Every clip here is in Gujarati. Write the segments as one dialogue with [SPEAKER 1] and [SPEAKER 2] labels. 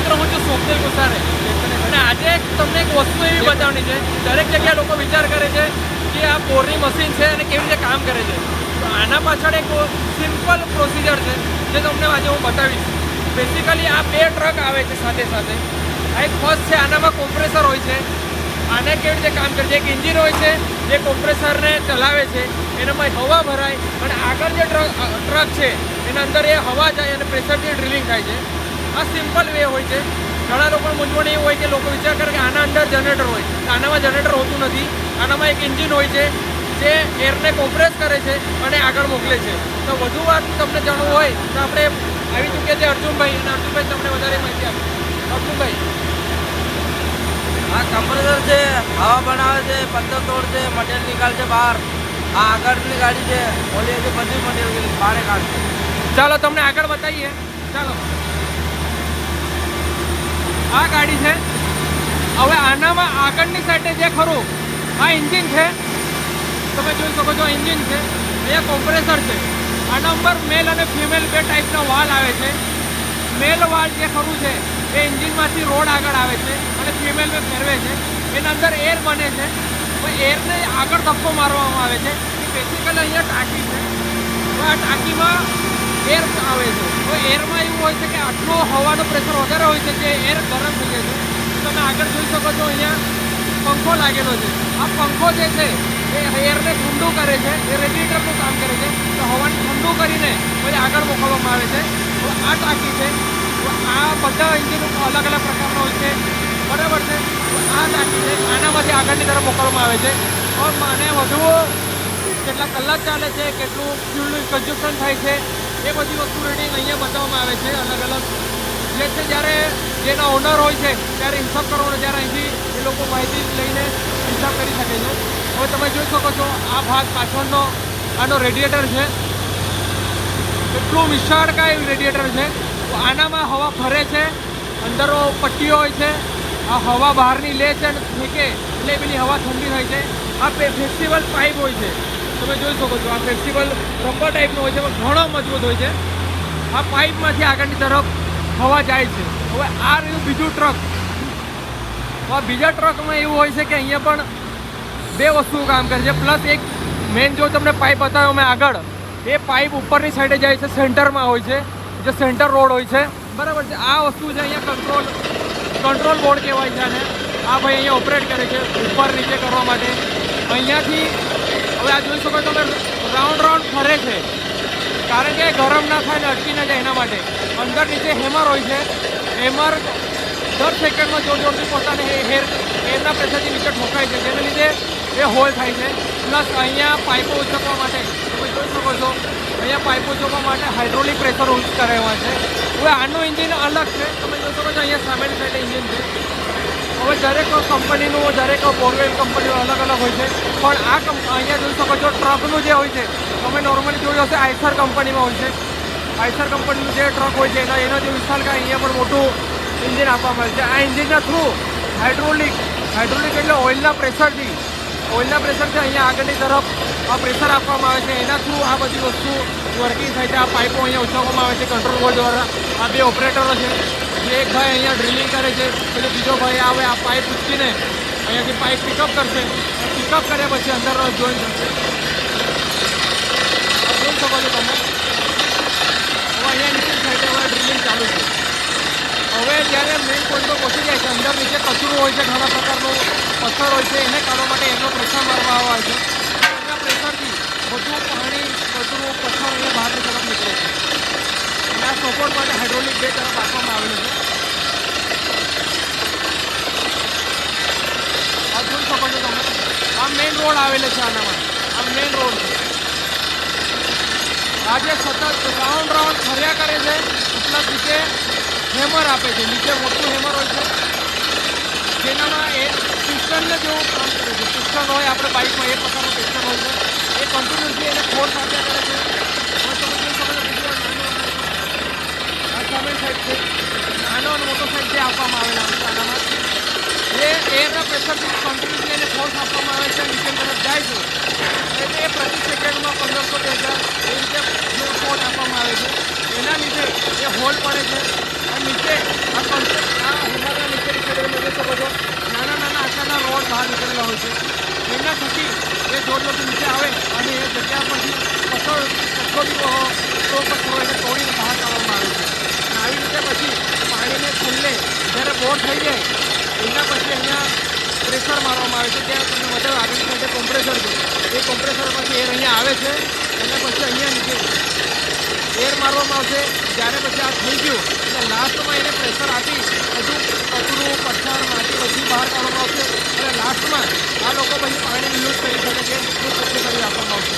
[SPEAKER 1] મિત્રો હું છું સ્વપ્નિલ ગુસારે અને આજે તમને એક વસ્તુ એવી બતાવવાની છે દરેક જગ્યાએ લોકો વિચાર કરે છે કે આ બોરની મશીન છે અને કેવી રીતે કામ કરે છે. તો આના પાછળ એક સિમ્પલ પ્રોસિજર છે જે તમને આજે હું બતાવીશ. બેસિકલી આ બે ટ્રક આવે છે સાથે સાથે. આ એક ફર્સ્ટ છે આનામાં કોમ્પ્રેસર હોય છે. આને કેવી રીતે કામ કરે છે? એક એન્જિન હોય છે જે કોમ્પ્રેસરને ચલાવે છે. એનામાં હવા ભરાય અને આગળ જે ટ્રક ટ્રક છે એના અંદર એ હવા જાય અને પ્રેશરથી ડ્રિલિંગ થાય છે. આ સિમ્પલ વે હોય છે. ઘણા લોકો મૂંઝવણ એવું હોય કે લોકો વિચાર કરે કે આના અંદર જનરેટર હોય. આનામાં જનરેટર હોતું નથી. આનામાં એક એન્જિન હોય છે જે એરને કોમ્પ્રેસ કરે છે અને આગળ મોકલે છે. તો વધુ વાત તમને જાણવું હોય તો આપણે આવી ચૂક્યા છે અર્જુનભાઈ અને અર્જુનભાઈ તમને વધારે માહિતી આપે અર્જુનભાઈ.
[SPEAKER 2] આ કમ્પ્રેસર છે હવા બનાવે છે પંદર તોડ છે મટીરિયલ નીકાળ છે બહાર. આ આગળની ગાડી છે ઓલી છે બધી મટીરિયલ બહાર કાઢશે.
[SPEAKER 1] ચાલો તમને આગળ બતાવીએ. ચાલો. આ ગાડી છે. હવે આનામાં આગળની સાઈડે જે ખરું, આ એન્જિન છે. તમે જોઈ શકો છો એન્જિન છે. એ કોમ્પ્રેસર છે. આના ઉપર મેલ અને ફિમેલ બે ટાઈપના વાલ આવે છે. મેલ વાલ જે ખરું છે, એ એન્જિનમાંથી રોડ આગળ આવે છે અને ફિમેલ બે ફેરવે છે. એના અંદર એર બને છે. એરને આગળ ધક્કો મારવામાં આવે છે. બેસિકલી અહીંયા ટાંકી છે. આ ટાંકીમાં એર આવે છે. તો એરમાં એવું હોય છે કે આટલો હવાનો પ્રેશર વધારે હોય છે કે એર ગરમ થઈ જાય છે. તમે આગળ જોઈ શકો છો, અહીંયા પંખો લાગેલો છે. આ પંખો જે છે, એ એરને ઠંડુ કરે છે, એ રેગ્યુલેટરનું કામ કરે છે. તો હવાને ઠંડુ કરીને પછી આગળ મોકલવામાં આવે છે. તો આ ટાંકી છે. આ બધા એન્જિનો અલગ અલગ પ્રકારના હોય છે. બરાબર છે? આ ટાંકી છે, આનામાંથી આગળની તરફ મોકલવામાં આવે છે. પણ મને વધુ કેટલા કલાક ચાલે છે, કેટલું ફ્યુલનું કન્ઝ્યુમ્શન થાય છે એ બધી વસ્તુ રેટિંગ અહીંયા બતાવવામાં આવે છે, અલગ અલગ. જે છે જ્યારે જેના ઓનર હોય છે, ત્યારે હિસાબ કરવાનો જ્યારે અહીંથી એ લોકો માહિતી લઈને હિસાબ કરી શકે છે. હવે તમે જોઈ શકો છો, આ ભાગ પાછળનો, આનો રેડિએટર છે. એટલું વિશાળકાય રેડિએટર છે. આનામાં હવા ફરે છે, અંદરો પટ્ટીઓ હોય છે, આ હવા બહારની લે છે અને ફેંકે, એટલે પેલી હવા ઠંડી થાય છે. આ ફેસ્ટિવલ પાઇપ હોય છે. તમે જોઈ શકો છો, આ ફેસ્ટિવલ રબર ટાઈપનો હોય છે ઘણો મજબૂત હોય છે. આ પાઇપમાંથી આગળની તરફ હવા જાય છે. હવે આ રહ્યું બીજું ટ્રક તો આ બીજા ટ્રકમાં એવું હોય છે કે અહીંયા પણ બે વસ્તુઓ કામ કરે છે. પ્લસ એક મેઇન જો તમને પાઇપ બતાવ્યો મેં આગળ, એ પાઇપ ઉપરની સાઈડે જાય છે સેન્ટરમાં હોય છે, જે સેન્ટર રોડ હોય છે. બરાબર છે. આ વસ્તુ છે અહીંયા કંટ્રોલ કંટ્રોલ બોર્ડ કહેવાય છે અને આ ભાઈ અહીંયા ઓપરેટ કરે છે, ઉપર નીચે કરવા માટે. અહીંયાથી હવે આ જોઈ શકો તમે રાઉન્ડ રાઉન્ડ ફરે છે. કારણ કે ગરમ ના થાય ને અટકી ના જાય એના માટે. અંદર નીચે હેમર હોય છે. હેમર દર સેકન્ડમાં જોર જોરથી પોતાને એ હેર એરના પ્રેશરથી નીચે ઠોકાય છે. જેને લીધે એ હોલ થાય છે. પ્લસ અહીંયા પાઇપો ઉચકવા માટે, તમે જોઈ શકો છો, અહીંયા પાઇપો ઉચકવા માટે હાઇડ્રોલિક પ્રેશર યુઝ કરાવ્યા છે. હવે આનું એન્જિન અલગ છે. તમે જોઈ શકો છો અહીંયા સામેની સાઈડે એન્જિન છે. હવે દરેક કંપનીનું દરેક બોરવેલ કંપનીઓ અલગ અલગ હોય છે, પણ આ અહીંયા જોઈ શકો છો, ટ્રકનું જે હોય છે, તમે નોર્મલી જોયું હશે આઈસર કંપનીમાં હોય છે. આઈસર કંપનીનું જે ટ્રક હોય છે, એના, એનો જે વિશાલ કાંઈ અહીંયા પણ મોટું એન્જિન આપવામાં આવે છે. આ એન્જિનના થ્રુ હાઇડ્રોલિક હાઇડ્રોલિક એટલે ઓઇલના પ્રેશરથી ઓઇલના પ્રેશરથી અહીંયા આગળની તરફ આ પ્રેશર આપવામાં આવે છે. એના થ્રુ આ બધી વસ્તુ વર્કિંગ થાય છે. આ પાઇપો અહીંયા ઉછાવવામાં આવે છે કંટ્રોલ બોર્ડ દ્વારા. આ બે ઓપરેટરો છે. એક ભાઈ અહીંયા ડ્રિલિંગ કરે છે. પેલો બીજો ભાઈ આવે, આ પાઇપ ઉચકીને અહીંયાથી પાઇપ પિકઅપ કરશે. પિકઅપ કર્યા પછી અંદર જોઈન થશે જોઈ શકો છો તમે. હવે અહીંયા નીચે સાઈડે હવે ડ્રિલિંગ ચાલુ છે. હવે જ્યારે મેઇન પોઈન્ટ પર પહોંચી જાય છે, અંદર નીચે કચરું હોય છે, ઘણા પ્રકારનું પથ્થર હોય છે, એને કાઢવા માટે એનો પ્રેશર મારવામાં આવે છે. એના પ્રેશરથી બધું પાણી, કચરું, પથ્થર અહીંયા બહારની તરફ નીકળે છે. આ સપોર્ટ માટે હાઇડ્રોલિક બે તરફ આપવામાં આવેલું છે. આ સપોર્ટ તમે. આ મેઇન રોડ આવેલો છે આનામાં. આ મેઇન રોડ છે. આજે સતત રાઉન્ડ રાઉન્ડ ફર્યા કરે છે. એટલા નીચે હેમર આપે છે. નીચે મોટું હેમર હોય છે. જેનામાં એ પિસ્ટનને જેવું કામ કરે છે. પિસ્ટન હોય, આપણે બાઇકમાં એ પ્રકારનું પિસ્ટન હોય છે એ કન્ટિન્યુઅસલી એને ફોર્સ આપ્યા કરે છે હવે તમે જોઈ શકો છો બીજું આ નાનું આ સામે સાઈડ છે નાનો અને મોટો સાઈડ જે આપવામાં આવેલા હોય છે આનામાં એ એરના પ્રેશરથી કન્ટિન્યુઅસલી એને ફોર્સ આપવામાં આવે છે નીચે તરફ જાય છે. એટલે એ પ્રતિ સેકન્ડમાં પંદરસો બે હજાર એ રીતે જે ફોર્સ આપવામાં આવે છે. એના લીધે એ હોલ પડે છે. અને નીચે, આ કન્સ્ટ્રક્ટ આ હિમાલય નીચેની સાઈડે તમે શકો છો નાના નાના આકારના રોડ બહાર નીકળેલા હોય છે. એના થકી એ રોડ લોકો નીચે આવે અને એ જગ્યા પરથી પથ્થર પથ્થરો તો પથ્થરો એને તોડીને બહાર કાઢવામાં આવે છે. આવી રીતે પછી પાણીને ખુલ્લે જ્યારે બોર થઈ જાય, એના પછી અહીંયા પ્રેશર મારવામાં આવે છે, ત્યાં તમને મતલબ આગળની જે કોમ્પ્રેસર છે, એ કોમ્પ્રેસરમાંથી એર અહીંયા આવે છે, અને પછી અહીંયા નીચે એર મારવામાં આવશે, જ્યારે પછી આ થઈ ગયું, એટલે લાસ્ટમાં એને પ્રેશર આપી, હજુ કચરું, પથ્થર, માટી બધું બહાર કાઢવામાં આવશે, અને લાસ્ટમાં આ લોકો પછી પાણીને યુઝ કરી શકે છે એટલું ચોખ્ખું કરી આપવામાં આવશે.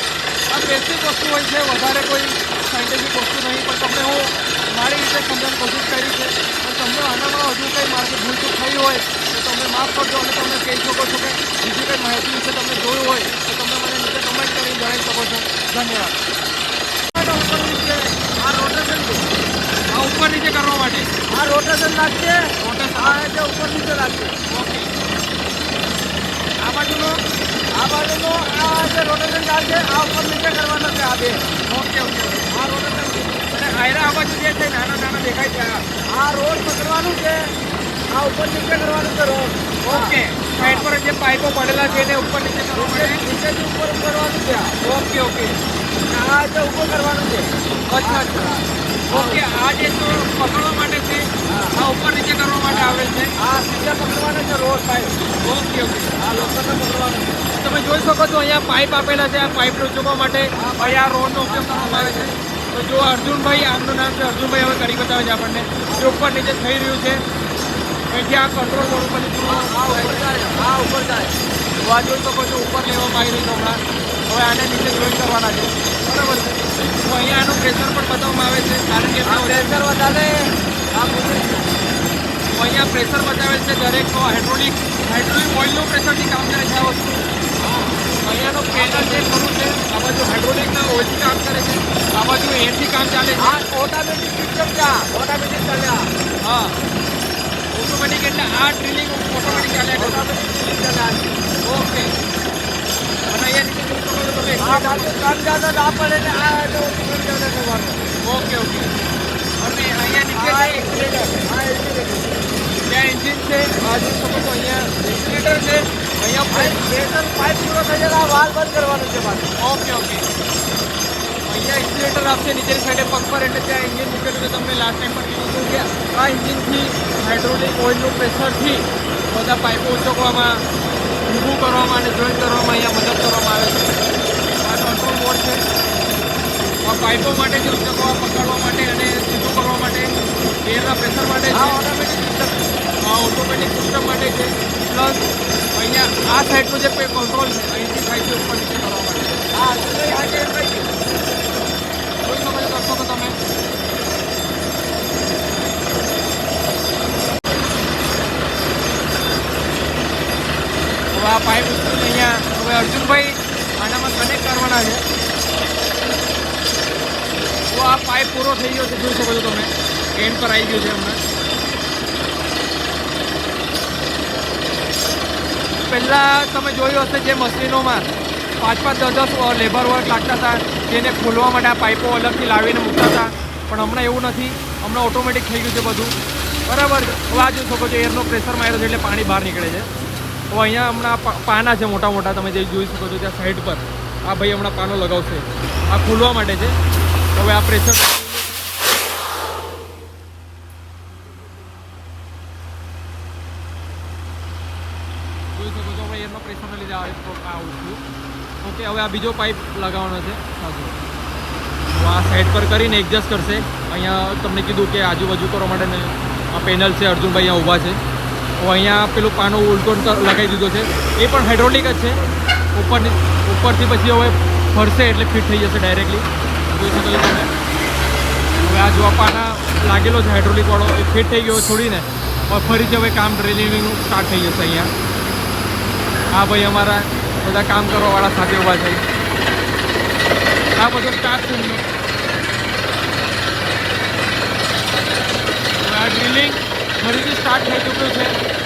[SPEAKER 1] આ બેસિક વસ્તુ હોય છે, વધારે કોઈ સાયન્ટિફિક વસ્તુ નહીં, પણ તમને હું મારી રીતે સમજવાની કોશિશ કરી છે પણ તમને આનામાં હજુ કંઈ માર્કેટ ભૂલચૂક થઈ હોય માફ કરજો અને તમે કહી શકો છો કે બીજી કંઈ માહિતી વિશે તમને જોયું હોય તો તમે મને નીચે કમેન્ટ કરીને જણાવી શકો છો. ધન્યવાદ. આ રોટેશન છે. આ ઉપર નીચે કરવા માટે?
[SPEAKER 2] આ રોટેશન લાગશે
[SPEAKER 1] રોટેશન
[SPEAKER 2] આ એટલે ઉપર નીચે લાગશે.
[SPEAKER 1] ઓકે. આ બાજુનો
[SPEAKER 2] આ બાજુનો આ જે રોટેશન છે આ ઉપર નીચે કરવાનો છે આ બે.
[SPEAKER 1] ઓકે ઓકે
[SPEAKER 2] આ રોટેશન
[SPEAKER 1] અને આયરા આ બાજુ જે છે નાના નાના દેખાય છે આ.
[SPEAKER 2] આ રોડ પકડવાનું છે. આ ઉપર નીચે કરવાનું છે રોડ
[SPEAKER 1] ઓકે સાઈડ પર જે પાઇપો પડેલા છે એને ઉપર નીચે કરવા માટે
[SPEAKER 2] નીચેથી ઉપર કરવાનું છે.
[SPEAKER 1] Okay okay.
[SPEAKER 2] આ જે ઉપર કરવાનું છે.
[SPEAKER 1] અચ્છા અચ્છા. ઓકે આ જે તો પકડવા માટે છે આ ઉપર નીચે કરવા માટે આવેલ છે?
[SPEAKER 2] આ સીધા પકડવાના છે રોડ પાઇપ
[SPEAKER 1] ઓકે ઓકે.
[SPEAKER 2] આ લોકોને પકડવાનું છે.
[SPEAKER 1] તમે જોઈ શકો છો અહીંયા પાઇપ આપેલા છે આ પાઇપ ચૂકવા માટે. ભાઈ આ રોડનો ઉપયોગ કરવામાં આવે છે. તો જો અર્જુનભાઈ આમનું નામ છે અર્જુનભાઈ હવે કરી બતાવે છે આપણને. જે ઉપર નીચે થઈ રહ્યું છે આ કંટ્રોલ બોર્ડ ઉપરથી પૂરું
[SPEAKER 2] આ ઉપર જાય આ ઉપર જાય
[SPEAKER 1] તો આ જોઈ શકો છો ઉપર લેવામાં આવી રહ્યું હમણાં. હવે આને નીચે જોઈન કરવાના છે. બરાબર છે? તો અહીંયા આનું પ્રેશર પણ બતાવવામાં આવે છે. કારણ કે
[SPEAKER 2] પ્રેશર વધારે. આ
[SPEAKER 1] અહીંયા પ્રેશર બતાવેલ છે દરેક હાઇડ્રોલિક હાઇડ્રોલિક ઓઇલનું પ્રેશરથી કામ કરે છે આ વસ્તુ. અહીંયાનો પેનલ જે ખરું છે આ બાજુ હાઇડ્રોલિકના ઓઇલથી કામ કરે છે આ બાજુ એરથી કામ ચાલે છે.
[SPEAKER 2] ઓટોમેટિક સિસ્ટમ છે ઓટોમેટિક ચાલ્યા
[SPEAKER 1] હા. ઓટોમેટિક એટલે આ ડ્રિલિંગ ઓટોમેટિક ચાલે
[SPEAKER 2] ઓટોમેટિક
[SPEAKER 1] ઓકે અને તમે
[SPEAKER 2] કામ જ્યાદા ના પડે ને આ કરવાનું
[SPEAKER 1] ઓકે ઓકે અને અહીંયા
[SPEAKER 2] આ
[SPEAKER 1] નીચે
[SPEAKER 2] એક્સિલેટર આ એક્સિલેટર
[SPEAKER 1] ત્યાં એન્જિન છે આ જોઈ શકો છો અહીંયા એક્સિલેટર છે અહીંયા
[SPEAKER 2] પાઇપ પાઇપ પૂરો થઈ જાય આ વાલ બંધ કરવાનું છે
[SPEAKER 1] ઓકે ઓકે અહીંયા ઇન્સ્યુલેટર આપશે નીચેની સાઈડે પગ પર એટલે ત્યાં એન્જિન મૂકેલું છે. તમને લાસ્ટ ટાઈમ પર કીધું હતું કે આ એન્જિનથી હાઇડ્રોલિક ઓઇલનું પ્રેશરથી બધા પાઇપો ઉચકવામાં ઊભું કરવામાં અને જોઈન કરવામાં અહીંયા મદદ કરવામાં આવે છે. આ કંટ્રોલ બોર્ડ છે. આ પાઇપો માટે જે ઉચકવા પકડવા માટે અને સીધું કરવા માટે એરના પ્રેશર માટે
[SPEAKER 2] આ
[SPEAKER 1] છે
[SPEAKER 2] ઓટોમેટિક સિસ્ટમ
[SPEAKER 1] આ ઓટોમેટિક સિસ્ટમ માટે છે. પ્લસ અહીંયા આ સાઈડનું જે કંટ્રોલ છે અહીંથી થાય છે ઉપર નીચે કરવા માટે
[SPEAKER 2] આ અર્જુનભાઈ આ જે કઈ
[SPEAKER 1] જોઈ શકો છો દર્શકો તમે હવે આ પાઇપ ઉચકીને અહીંયા હવે અર્જુનભાઈ આનામાં કનેક્ટ કરવાના છે. તો આ પાઇપ પૂરો થઈ ગયો છે. જોઈ શકો છો તમે એન્ડ પર આવી ગયું છે હમણાં. પહેલાં તમે જોયું હશે જે મશીનોમાં પાંચ પાંચ દસ દસ લેબર વર્ક લાગતા હતા, જેને ખોલવા માટે આ પાઇપો અલગથી લાવીને મૂકતા હતા. પણ હમણાં એવું નથી. હમણાં ઓટોમેટિક થઈ ગયું છે બધું. બરાબર હવે આ જોઈ શકો છો એરનો પ્રેશર માર્યો છે એટલે પાણી બહાર નીકળે છે. હવે અહીંયા હમણાં પાના છે મોટા મોટા, તમે જે જોઈ શકો છો ત્યાં સાઈડ પર. આ ભાઈ હમણાં પાનો લગાવશે. આ ખોલવા માટે છે. હવે આ પ્રેશર જોઈ શકો છો આપણે એરનો પ્રેશરને લીધે આ આવું છું ઓકે, હવે આ બીજો પાઇપ લગાવવાનો છે. સાચું. આ સાઈડ પર કરીને એડજસ્ટ કરશે. અહીંયા તમને કીધું કે આજુબાજુ કરવા માટે આ પેનલ છે. અર્જુનભાઈ અહીંયા ઊભા છે. તો અહીંયા પેલું પાનો ઉલટો લગાવી દીધો છે. એ પણ હાઇડ્રોલિક જ છે. ઉપરની, ઉપરથી પછી હવે ફરશે એટલે ફિટ થઈ જશે ડાયરેક્ટલી જોઈ શકો છો તમે હવે આ જો પાના લાગેલો છે હાઇડ્રોલિકવાળો એ ફિટ થઈ ગયો છોડીને ફરીથી હવે કામ ડ્રેલિંગનું સ્ટાર્ટ થઈ જશે અહીંયા. આ ભાઈ અમારા બધા કામ કરવાવાળા સાથે ઊભા છે. આ બધો સ્ટાફ છે આ ડ્રિલિંગ ફરીથી સ્ટાર્ટ થઈ ચૂક્યું છે.